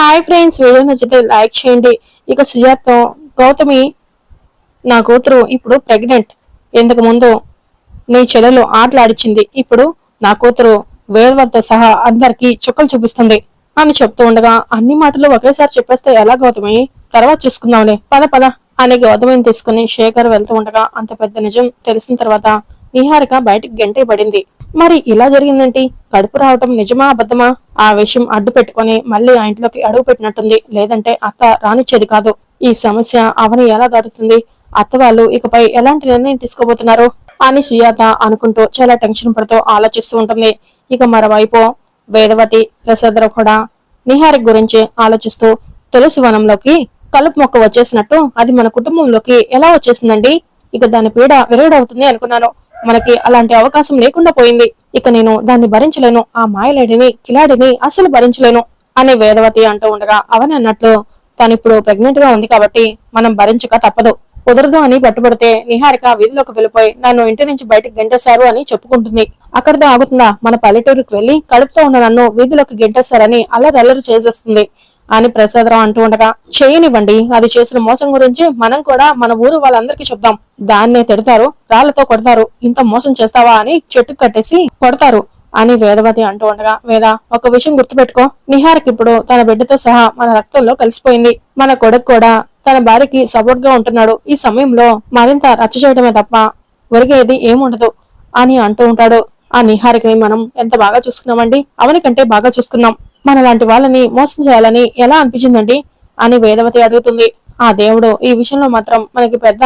Hi friends video నచ్చితే like చేయండి. ఇక సుజాత్తో గౌతమి నా కూతురు ఇప్పుడు ప్రెగ్నెంట్ ఇంతకు ముందు నీ చెల్లెలు ఆటలాడిచ్చింది. ఇప్పుడు నా కూతురు వేదవతో సహా అందరికి చుక్కలు చూపిస్తుంది అని చెప్తూ ఉండగా అన్ని మాటలు ఒకేసారి చెప్పేస్తే ఎలా గౌతమి? తర్వాత చూసుకుందాంలే. పద పద అని గౌతమిని తీసుకుని శేఖర్ వెళ్తూ ఉండగా అంత పెద్ద నిజం తెలిసిన తర్వాత నిహారిక బయటికి గంటే పడింది. మరి ఇలా జరిగిందంటే కడుపు రావటం నిజమా అబద్ధమా? ఆ విషయం అడ్డు పెట్టుకుని మళ్ళీ ఆ ఇంట్లోకి అడుగు పెట్టినట్టుంది. లేదంటే అత్త రానిచ్చేది కాదు. ఈ సమస్య అవని ఎలా దాటుతుంది? అత్త వాళ్ళు ఇకపై ఎలాంటి నిర్ణయం తీసుకోబోతున్నారు? అని సుజాత అనుకుంటూ చాలా టెన్షన్ పడుతూ ఆలోచిస్తూ ఉంటుంది. ఇక మరోవైపు వేదవతి ప్రసాదరావు కూడా నిహారిక గురించి ఆలోచిస్తూ తులసి వనంలోకి కలుపు మొక్క వచ్చేసినట్టు అది మన కుటుంబంలోకి ఎలా వచ్చేసిందండి? ఇక దాని పీడ విరగడవుతుంది అనుకున్నాను. మనకి అలాంటి అవకాశం లేకుండా పోయింది. ఇక నేను దాన్ని భరించలేను. ఆ మాయలేడిని కిలాడిని అసలు భరించలేను అని వేదవతి అంటూ ఉండగా అవని అన్నట్లు తను ఇప్పుడు ప్రెగ్నెంట్గా ఉంది కాబట్టి మనం భరించక తప్పదు. కుదరదు అని పట్టుబడితే నిహారిక వీధిలోకి వెళ్ళిపోయి నన్ను ఇంటి నుంచి బయటకు గెంటేశారు అని చెప్పుకుంటుంది. అక్కడితో ఆగుతుందా మన పల్లెటూరుకి వెళ్ళి కడుపుతో ఉన్న నన్ను వీధిలోకి గెంటేశారని అల్లరల్లరి చేసేస్తుంది. అని ప్రసాదరావు అంటూ ఉండగా చేయనివ్వండి అది చేసిన మోసం గురించి మనం కూడా మన ఊరు వాళ్ళందరికీ చెప్దాం. దాన్నే తిడతారు రాళ్ళతో కొడతారు ఇంత మోసం చేస్తావా అని చెట్టు కట్టేసి కొడతారు అని వేదవతి అంటూ ఉండగా వేద ఒక విషయం గుర్తుపెట్టుకో. నిహార్కి ఇప్పుడు తన బిడ్డతో సహా మన రక్తంలో కలిసిపోయింది. మన కొడుకు కూడా తన భార్యకి సపోర్ట్గా ఉంటున్నాడు. ఈ సమయంలో మరింత రచ్చ చేయడమే తప్ప ఒరిగేది ఏముండదు అని అంటూ ఉంటాడు. ఆ నిహారికని మనం ఎంత బాగా చూసుకున్నామండి? అవని కంటే బాగా చూసుకున్నాం. మన లాంటి వాళ్ళని మోసం చేయాలని ఎలా అనిపించిందండి అని వేదవతి అడుగుతుంది. ఆ దేవుడు ఈ విషయంలో మాత్రం మనకి పెద్ద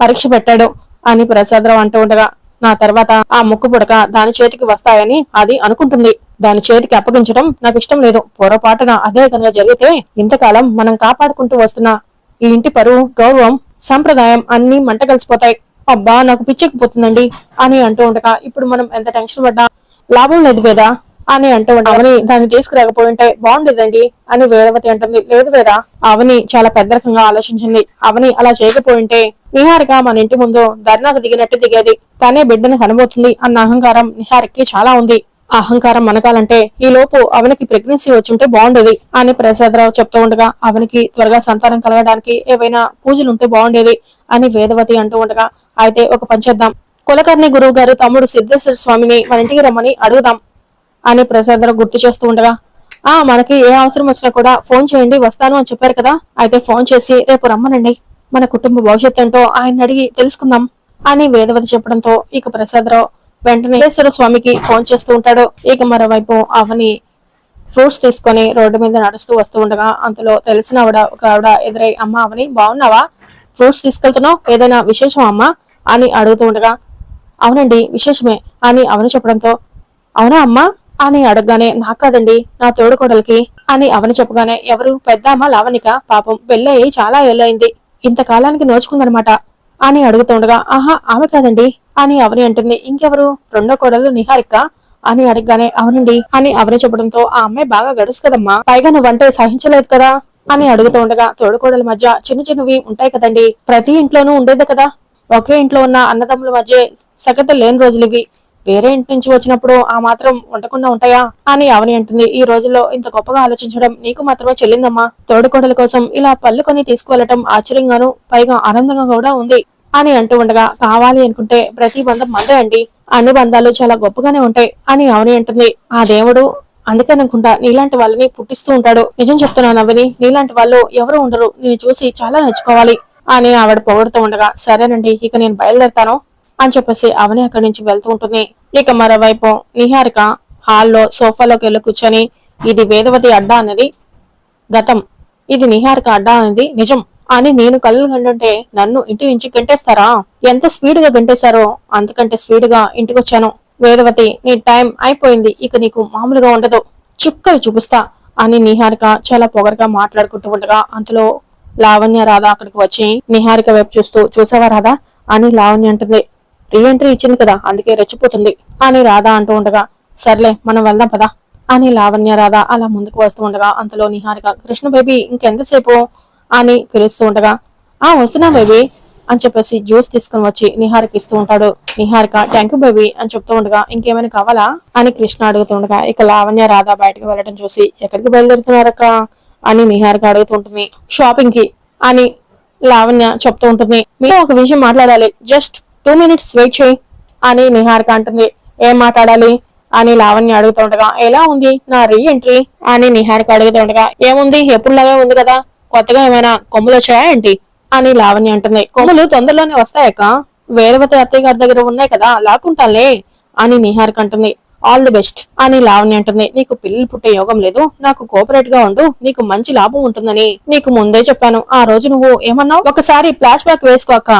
పరీక్ష పెట్టాడు అని ప్రసాదరావు అంటూ ఉండగా నా తర్వాత ఆ ముక్కు పుడక దాని చేతికి వస్తాయని అది అనుకుంటుంది. దాని చేతికి అప్పగించడం నాకు ఇష్టం లేదు. పొరపాటున అదే కనుక జరిగితే ఇంతకాలం మనం కాపాడుకుంటూ వస్తున్న ఈ ఇంటి పరువు గౌరవం సంప్రదాయం అన్ని మంట కలిసిపోతాయి. అబ్బా నాకు పిచ్చెక్కిపోతుందండి అని అంటూ ఉండగా ఇప్పుడు మనం ఎంత టెన్షన్ పడ్డా? లాభం లేదు వేదా. అని అంటూ ఉంటా అవని దాన్ని తీసుకురాకపోయింటే బాగుండేదండి అని వేదవతి అంటుంది. లేదు వేరా అవని చాలా పెద్ద రకంగా ఆలోచించింది. అవని అలా చేయకపోయి ఉంటే నిహారిక మన ఇంటి ముందు ధర్నాకు దిగినట్టు దిగేది. తనే బిడ్డను కనబోతుంది అన్న అహంకారం నిహారికి చాలా ఉంది. అహంకారం మనకాలంటే ఈ లోపు అవనికి ప్రెగ్నెన్సీ వచ్చుంటే బాగుండేది అని ప్రసాదరావు చెప్తూ ఉండగా అవనికి త్వరగా సంతానం కలగడానికి ఏవైనా పూజలు ఉంటే బాగుండేది అని వేదవతి అంటూ ఉండగా అయితే ఒక పంచేద్దాం కులకర్ణి గురువు గారు తమ్ముడు సిద్ధేశ్వర స్వామిని మన ఇంటికి రమ్మని అడుగుదాం. అని ప్రసాద్ గుర్తు చేస్తూ ఉండగా ఆ మనకి ఏ అవసరం వచ్చినా కూడా ఫోన్ చేయండి వస్తాను అని చెప్పారు కదా. అయితే ఫోన్ చేసి రేపు రమ్మనండి. మన కుటుంబ భవిష్యత్తు ఏంటో ఆయన అడిగి తెలుసుకుందాం అని వేదవతి చెప్పడంతో ఇక ప్రసాదరావు వెంటనే స్వామికి ఫోన్ చేస్తూ ఉంటాడు. ఇక మరోవైపు అవని ఫ్రూట్స్ తీసుకొని రోడ్డు మీద నడుస్తూ వస్తూ ఉండగా అంతలో తెలిసిన ఆవిడ ఒక ఆవిడ ఎదురై అమ్మ అవని బాగున్నావా? ఫ్రూట్స్ తీసుకెళ్తున్నావు? ఏదైనా విశేషం అమ్మా? అని అడుగుతూ ఉండగా అవునండి విశేషమే అని అవని చెప్పడంతో అవునా అమ్మా? అని అడగగానే నాకు కాదండి నా తోడుకోడలికి అని అవని చెప్పగానే ఎవరు? పెద్దమ్మ లావణిక పాపం పెళ్ళయి చాలా ఏళ్ళయింది. ఇంతకాలానికి నోచుకుందనమాట అని అడుగుతుండగా ఆహా ఆమె కాదండి అని అవని అంటుంది. ఇంకెవరు? రెండో కోడలు నిహారిక? అని అడగగానే అవునండి అని అవని చెప్పడంతో ఆ అమ్మాయి బాగా గడుసు కదమ్మా పైగా నువ్వంటే సహించలేదు కదా? అని అడుగుతూ ఉండగా తోడుకోడల మధ్య చిన్న చిన్నవి ఉంటాయి కదండి. ప్రతి ఇంట్లోనూ ఉండేది కదా? ఒకే ఇంట్లో ఉన్న అన్నదమ్ముల మధ్య సగత లేని రోజులు ఇవి వేరే ఇంటి నుంచి వచ్చినప్పుడు ఆ మాత్రం ఉండకుండా ఉంటాయా? అని అవని అంటుంది. ఈ రోజుల్లో ఇంత గొప్పగా ఆలోచించడం నీకు మాత్రమే చెల్లిందమ్మా. తోడుకోడల కోసం ఇలా పళ్ళు కొని తీసుకువెళ్ళటం ఆశ్చర్యంగాను పైగా ఆనందంగా కూడా ఉంది అని అంటూ ఉండగా కావాలి అనుకుంటే ప్రతి బంధం మందే అండి. అన్ని బంధాలు చాలా గొప్పగానే ఉంటాయి అని అవని అంటుంది. ఆ దేవుడు అందుకనుకుంటా నీలాంటి వాళ్ళని పుట్టిస్తూ ఉంటాడు. నిజం చెప్తున్నాను అవని నీలాంటి వాళ్ళు ఎవరు ఉండరు. నేను చూసి చాలా నచ్చుకోవాలి అని ఆవిడ పొగడుతూ ఉండగా సరేనండి ఇక నేను బయలుదేరుతాను. అని చెప్పేసి అవని అక్కడి నుంచి వెళ్తూ ఉంటుంది. ఇక మరోవైపు నిహారిక హాల్లో సోఫాలోకి వెళ్ళి కూర్చొని ఇది వేదవతి అడ్డా అన్నది గతం. ఇది నిహారిక అడ్డా అనేది నిజం. అని నేను కళ్ళు కంటుంటే నన్ను ఇంటి నుంచి గంటేస్తారా? ఎంత స్పీడ్గా గంటేశారో అంతకంటే స్పీడ్గా ఇంటికి వచ్చాను వేదవతి నీ టైం అయిపోయింది ఇక నీకు మామూలుగా ఉండదు. చుక్కలు చూపిస్తా అని నిహారిక చాలా పొగరగా మాట్లాడుకుంటూ ఉండగా అంతలో లావణ్య రాధ అక్కడికి వచ్చి నిహారిక వైపు చూస్తూ చూసావా రాధా? అని లావణ్య అంటుంది. రీఎంట్రీ ఇచ్చింది కదా అందుకే రెచ్చిపోతుంది అని రాధా అంటూ ఉండగా సర్లే మనం వెళ్దాం పదా అని లావణ్య రాధ అలా ముందుకు వస్తూ ఉండగా అంతలో నిహారిక కృష్ణ బేబీ ఇంకెంతసేపు అని పిలుస్తూ ఉండగా ఆ వస్తున్నా బేబీ అని చెప్పేసి జ్యూస్ తీసుకుని వచ్చి నిహారికి ఇస్తూ ఉంటాడు. నిహారిక థ్యాంక్ యూ బేబీ అని చెప్తూ ఉండగా ఇంకేమైనా కావాలా? అని కృష్ణ అడుగుతూ ఉండగా ఇక లావణ్య రాధా బయటకు వెళ్ళడం చూసి ఎక్కడికి బయలుదేరుతున్నారక్క? అని నిహారిక అడుగుతుంటుంది షాపింగ్కి అని లావణ్య చెప్తూ ఉంటుంది. మీరు ఒక విషయం మాట్లాడాలి. జస్ట్ టూ మినిట్స్ వెయిట్ చేయి అని నిహారిక అంటుంది. ఏం మాట్లాడాలి? అని లావణ్య అడుగుతుండగా ఎలా ఉంది నా రీ ఎంట్రీ అని నిహారిక అడుగుతుండగా ఏముంది? ఎప్పుడులాగే ఉంది కదా? కొత్తగా ఏమైనా కొమ్ములు వచ్చాయా ఏంటి? అని లావణ్య అంటుంది. కొమ్ములు తొందరలోనే వస్తాయక్క వేదవతి అత్తయ్య గారి దగ్గర ఉన్నాయి కదా లాక్కుంటాలే అని నిహారిక అంటుంది. ఆల్ ది బెస్ట్ అని లావణ్య అంటుంది. నీకు పిల్లలు పుట్టే యోగం లేదు. నాకు కోఆపరేట్గా ఉండు. నీకు మంచి లాభం ఉంటుందని నీకు ముందే చెప్పాను. ఆ రోజు నువ్వు ఏమన్నావు? ఒకసారి ఫ్లాష్ బ్యాక్ వేసుకోక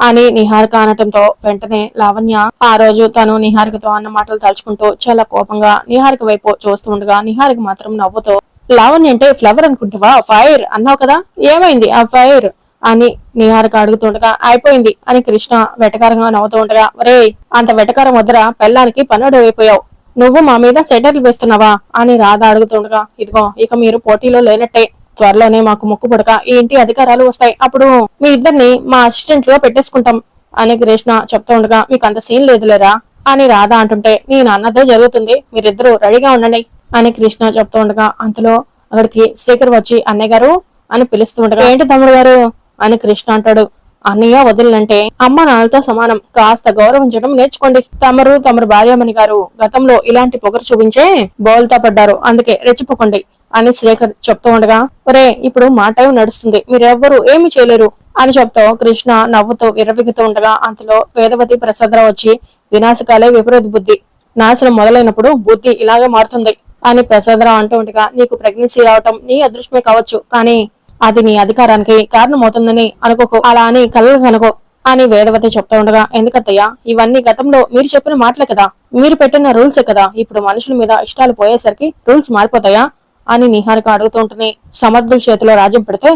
అని నిహారిక అనటంతో వెంటనే లావణ్య ఆ రోజు తను నిహారికతో అన్న మాటలు తలుచుకుంటూ చాలా కోపంగా నిహారిక వైపు చూస్తూ ఉండగా నిహారిక మాత్రం నవ్వుతూ లావణ్య అంటే ఫ్లవర్ అనుకుంటావా? ఫైర్ అన్నావు కదా? ఏమైంది? ఆ ఫైర్ అని నిహారిక అడుగుతుండగా అయిపోయింది అని కృష్ణ వెటకారంగా నవ్వుతూ ఉండగా ఒరే అంత వెటకారం వద్దరా పెళ్ళానికి పన్నడు అయిపోయావు. నువ్వు మా మీద సెటర్లు వేస్తున్నావా? అని రాధ అడుగుతుండగా ఇదిగో ఇక మీరు పోటీలో లేనట్టే. త్వరలోనే మాకు ముక్కు పుడక ఏంటి ఇంటి అధికారాలు వస్తాయి? అప్పుడు మీ ఇద్దరిని మా అసిస్టెంట్గా పెట్టేసుకుంటాం అని కృష్ణ చెప్తూ ఉండగా మీకు అంత సీన్ లేదులేరా? అని రాధ అంటుంటే నేను అన్నదే జరుగుతుంది మీరిద్దరూ రెడీగా ఉండండి అని కృష్ణ చెప్తూ ఉండగా అంతలో అక్కడికి శేఖర్ వచ్చి అన్నయ్య గారు అని పిలుస్తూ ఉండగా ఏంటి తమ్ముడు గారు? అని కృష్ణ అంటాడు అన్నయ్య వదిలినంటే అమ్మ నాన్నలతో సమానం కాస్త గౌరవించడం నేర్చుకోండి. తమరు తమరు భార్యమణి గారు గతంలో ఇలాంటి పొగరు చూపించే బోల్తా పడ్డారు అందుకే రెచ్చిపోకండి. అని శ్రీకర్ చెప్తూ ఉండగా ఒరే ఇప్పుడు మా టైం నడుస్తుంది. మీరెవ్వరూ ఏమి చేయలేరు. అని చెప్తూ కృష్ణ నవ్వుతూ విర్రవిగుతూ ఉండగా అంతలో వేదవతి ప్రసాదరావు వచ్చి వినాశకాలే విపరీత బుద్ధి. నాశనం మొదలైనప్పుడు బుద్ధి ఇలాగే మారుతుంది. అని ప్రసాదరావు అంటూ ఉండగా నీకు ప్రెగ్నెన్సీ రావటం నీ అదృష్టమే కావచ్చు కానీ అది నీ అధికారానికి కారణమవుతుందని అనుకోకు. అలా అని కలలు కనుకో. అని వేదవతి చెప్తూ ఉండగా ఎందుకత్తయ్యా ఇవన్నీ గతంలో మీరు చెప్పిన మాటలే కదా. మీరు పెట్టిన రూల్సే కదా. ఇప్పుడు మనుషుల మీద ఇష్టాలు పోయేసరికి రూల్స్ మారిపోతాయా? అని నిహారిక అడుగుతూ ఉంటుంది సమర్థుల చేతిలో రాజ్యం పెడితే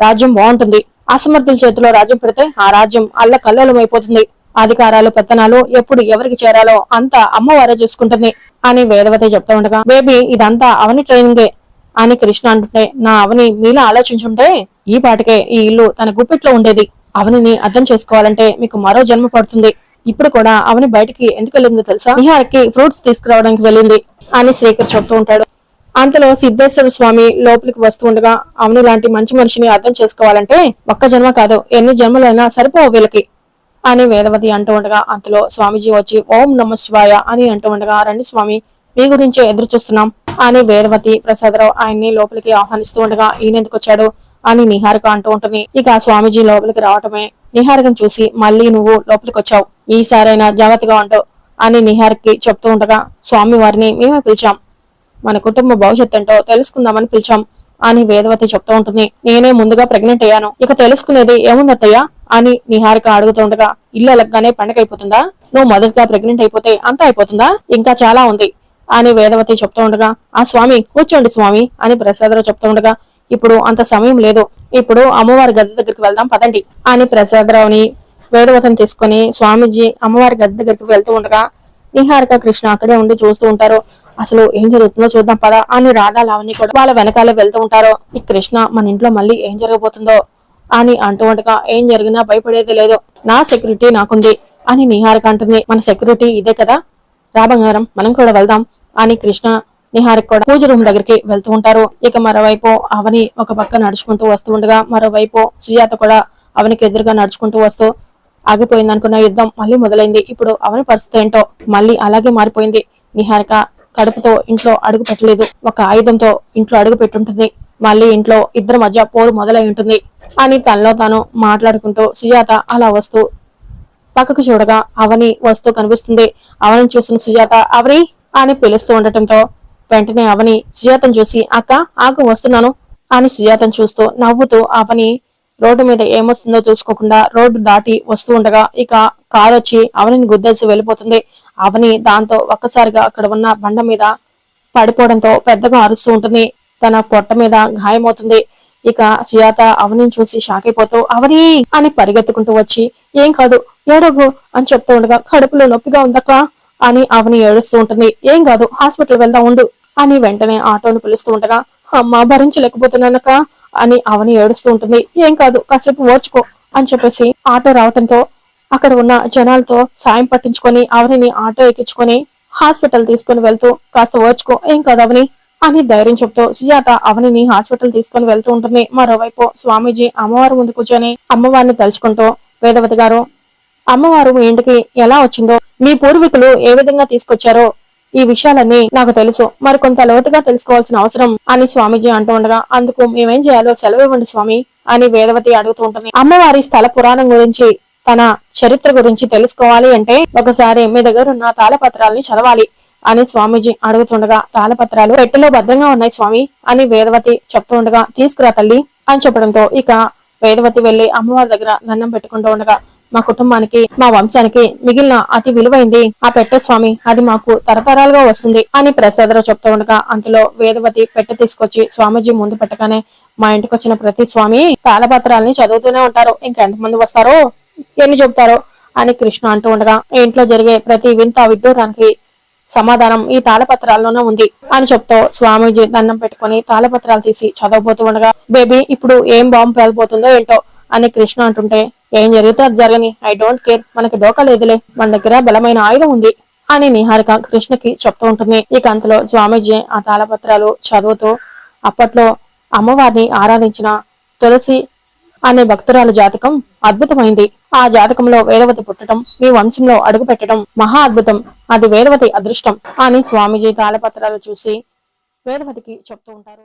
రాజ్యం బాగుంటుంది. అసమర్థుల చేతిలో రాజ్యం పెడితే ఆ రాజ్యం అల్ల కల్లోలమైపోతుంది అధికారాలు పెత్తనాలు ఎప్పుడు ఎవరికి చేరాలో అంతా అమ్మవారే చూసుకుంటుంది అని వేదవతి చెప్తూ ఉండగా బేబీ ఇదంతా అవని ట్రైనింగే అని కృష్ణ అంటుంటే నా అవని మీలా ఆలోచించుంటే ఈ పాటికే ఈ ఇల్లు తన గుప్పిట్లో ఉండేది. అవనిని అర్థం చేసుకోవాలంటే మీకు మరో జన్మ పడుతుంది. ఇప్పుడు కూడా అవని బయటికి ఎందుకు వెళ్ళిందో తెలుసా? నిహార్కి ఫ్రూట్స్ తీసుకురావడానికి వెళ్ళింది అని శ్రీకర్ చెప్తూ ఉంటాడు. అంతలో సిద్ధేశ్వర స్వామి లోపలికి వస్తూ ఉండగా అవని లాంటి మంచి మనిషిని అర్థం చేసుకోవాలంటే ఒక్క జన్మ కాదు ఎన్ని జన్మలైనా సరిపోవు వీళ్ళకి అని వేదవతి అంటూ ఉండగా అంతలో స్వామిజీ వచ్చి ఓం నమ శివాయ అని అంటూ ఉండగా రండి స్వామి మీ గురించే ఎదురు చూస్తున్నాం అని వేదవతి ప్రసాదరావు ఆయన్ని లోపలికి ఆహ్వానిస్తూ ఉండగా ఈయన ఎందుకు వచ్చాడు? అని నిహారిక అంటూ ఉంటుంది. ఇక ఆ లోపలికి రావటమే నిహారికను చూసి మళ్ళీ నువ్వు లోపలికి వచ్చావు ఈసారైనా జాగ్రత్తగా ఉంటావు అని నిహారికి చెప్తూ ఉండగా స్వామి వారిని మేమే పిలిచాం మన కుటుంబ భవిష్యత్ ఏంటో తెలుసుకుందామని పిలిచాం. అని వేదవతి చెప్తూ ఉంటుంది. నేనే ముందుగా ప్రెగ్నెంట్ అయ్యాను. ఇక తెలుసుకునేది ఏముందత్తయ్య? అని నిహారిక అడుగుతుండగా ఇల్లు అలగ్గానే పండగ అయిపోతుందా? నువ్వు మొదటిగా ప్రెగ్నెంట్ అయిపోతే అంతా అయిపోతుందా? ఇంకా చాలా ఉంది. అని వేదవతి చెప్తూ ఉండగా ఆ స్వామి కూర్చోండి స్వామి అని ప్రసాదరావు చెప్తూ ఉండగా ఇప్పుడు అంత సమయం లేదు. ఇప్పుడు అమ్మవారి గది దగ్గరికి వెళ్దాం పదండి. అని ప్రసాదరావుని వేదవతిని తీసుకొని స్వామీజీ అమ్మవారి గది దగ్గరికి వెళ్తూ ఉండగా నిహారిక కృష్ణ అక్కడే ఉండి చూస్తూ ఉంటారు. అసలు ఏం జరుగుతుందో చూద్దాం పదా అని రాధా లావణి కూడా వాళ్ళ వెనకాలే వెళ్తూ ఉంటారు. ఈ కృష్ణ మన ఇంట్లో మళ్ళీ ఏం జరగబోతుందో అని అంటూ ఉండగా ఏం జరిగినా భయపడేది లేదు. నా సెక్యూరిటీ నాకుంది అని నిహారిక అంటుంది. మన సెక్యూరిటీ ఇదే కదా. రా బంగారం మనం కూడా వెళ్దాం అని కృష్ణ నిహారిక కూడా పూజ రూమ్ దగ్గరికి వెళ్తూ ఉంటారు. ఇక మరోవైపు అవని ఒక పక్క నడుచుకుంటూ వస్తూ ఉండగా మరోవైపు సుజాత కూడా అవనికి ఎదురుగా నడుచుకుంటూ వస్తూ ఆగిపోయింది అనుకున్న యుద్ధం మళ్ళీ మొదలైంది. ఇప్పుడు అవని పరిస్థితి ఏంటో మళ్ళీ అలాగే మారిపోయింది. నిహారిక కడుపుతో ఇంట్లో అడుగు పెట్టలేదు. ఒక ఆయుధంతో ఇంట్లో అడుగు పెట్టుంటుంది. మళ్ళీ ఇంట్లో ఇద్దరి మధ్య పోరు మొదలై ఉంటుంది. అని తనలో తాను మాట్లాడుకుంటూ సుజాత అలా వస్తూ పక్కకు చూడగా అవని వస్తూ కనిపిస్తుంది. అవని చూసిన సుజాత అవని! అని పిలుస్తూ ఉండటంతో వెంటనే అవని సుజాతను చూసి అక్క ఆకు వస్తున్నాను అని సుజాతను చూస్తూ నవ్వుతూ అవని రోడ్డు మీద ఏమొస్తుందో చూసుకోకుండా రోడ్డు దాటి వస్తూ ఉండగా ఇక కారు వచ్చి అవనిని గుద్దేసి వెళ్ళిపోతుంది. అవని దాంతో ఒక్కసారిగా అక్కడ ఉన్న బండ మీద పడిపోవడంతో పెద్దగా అరుస్తూ ఉంటుంది. తన పొట్ట మీద గాయమవుతుంది. ఇక సుజాత అవనిని చూసి షాక్ అయిపోతూ అవని! అని పరిగెత్తుకుంటూ వచ్చి ఏం కాదు ఏడవు అని చెప్తూ ఉండగా కడుపులో నొప్పిగా ఉందక్క! అని అవని ఏడుస్తూ ఉంటుంది. ఏం కాదు హాస్పిటల్ వెళ్దాం ఉండు! అని వెంటనే ఆటోను పిలుస్తూ ఉండగా అమ్మ భరించలేకపోతున్నానక్క! అని అవని ఏడుస్తూ ఉంటుంది. ఏం కాదు కాసేపు ఓర్చుకో అని చెప్పేసి ఆటో రావటంతో అక్కడ ఉన్న జనాలతో సాయం పట్టించుకొని అవనిని ఆటో ఎక్కించుకొని హాస్పిటల్ తీసుకుని వెళ్తూ కాస్త ఓర్చుకో ఏం కాదు అవని అని ధైర్యం చెప్తూ సుజాత అవనిని హాస్పిటల్ తీసుకుని వెళ్తూ ఉంటుంది. మరోవైపు స్వామీజీ అమ్మవారి ముందు కూర్చొని అమ్మవారిని తలుచుకుంటూ వేదవతి గారు అమ్మవారు మీ ఇంటికి ఎలా వచ్చిందో మీ పూర్వీకులు ఏ విధంగా తీసుకొచ్చారో ఈ విషయాలన్నీ నాకు తెలుసు. మరి కొంత లోతుగా తెలుసుకోవాల్సిన అవసరం అని స్వామీజీ అంటూ ఉండగా అందుకు మేమేం చేయాలో సెలవు ఇవ్వండి స్వామి అని వేదవతి అడుగుతూ ఉంటుంది. అమ్మవారి స్థల పురాణం గురించి తన చరిత్ర గురించి తెలుసుకోవాలి అంటే ఒకసారి మీ దగ్గర ఉన్న తాళపత్రాలని చదవాలి అని స్వామీజీ అడుగుతుండగా తాళపత్రాలు పెట్టెలో భద్రంగా ఉన్నాయి స్వామి అని వేదవతి చెప్తూ ఉండగా తీసుకురా తల్లి అని చెప్పడంతో ఇక వేదవతి వెళ్ళి అమ్మవారి దగ్గర దండం పెట్టుకుంటూ ఉండగా మా కుటుంబానికి మా వంశానికి మిగిలిన అతి విలువైంది ఆ పెట్టె స్వామి అది మాకు తరతరాలుగా వస్తుంది అని ప్రసాదరావు చెప్తూ ఉండగా అంతలో వేదవతి పెట్టె తీసుకొచ్చి స్వామీజీ ముందు పెట్టగానే మా ఇంటికి వచ్చిన ప్రతి స్వామి తాళపత్రాలని చదువుతూనే ఉంటారు. ఇంకెంతమంది వస్తారో ఎన్ని చెబుతారో అని కృష్ణ అంటూ ఉండగా ఇంట్లో జరిగే ప్రతి వింత విడ్డూరానికి సమాధానం ఈ తాళపత్రాల్లోనే ఉంది అని చెప్తూ స్వామీజీ దండం పెట్టుకుని తాళపత్రాలు తీసి చదవబోతూ ఉండగా బేబీ ఇప్పుడు ఏం బాంబు పేలిపోతుందో ఏంటో అని కృష్ణ అంటుంటే ఏం జరిగితే అది జరగని? ఐ డోంట్ కేర్ మనకి డోకా లేదులే. మన దగ్గర బలమైన ఆయుధం ఉంది. అని నిహారిక కృష్ణకి చెప్తూ ఉంటుంది. ఇక అంతలో స్వామీజీ ఆ తాళపత్రాలు చదువుతూ అప్పట్లో అమ్మవారిని ఆరాధించిన తులసి అనే భక్తురాల జాతకం అద్భుతమైంది. ఆ జాతకంలో వేదవతి పుట్టడం మీ వంశంలో అడుగు పెట్టడం మహా అద్భుతం. అది వేదవతి అదృష్టం అని స్వామీజీ తాళపత్రాలు చూసి వేదవతికి చెప్తూ ఉంటారు.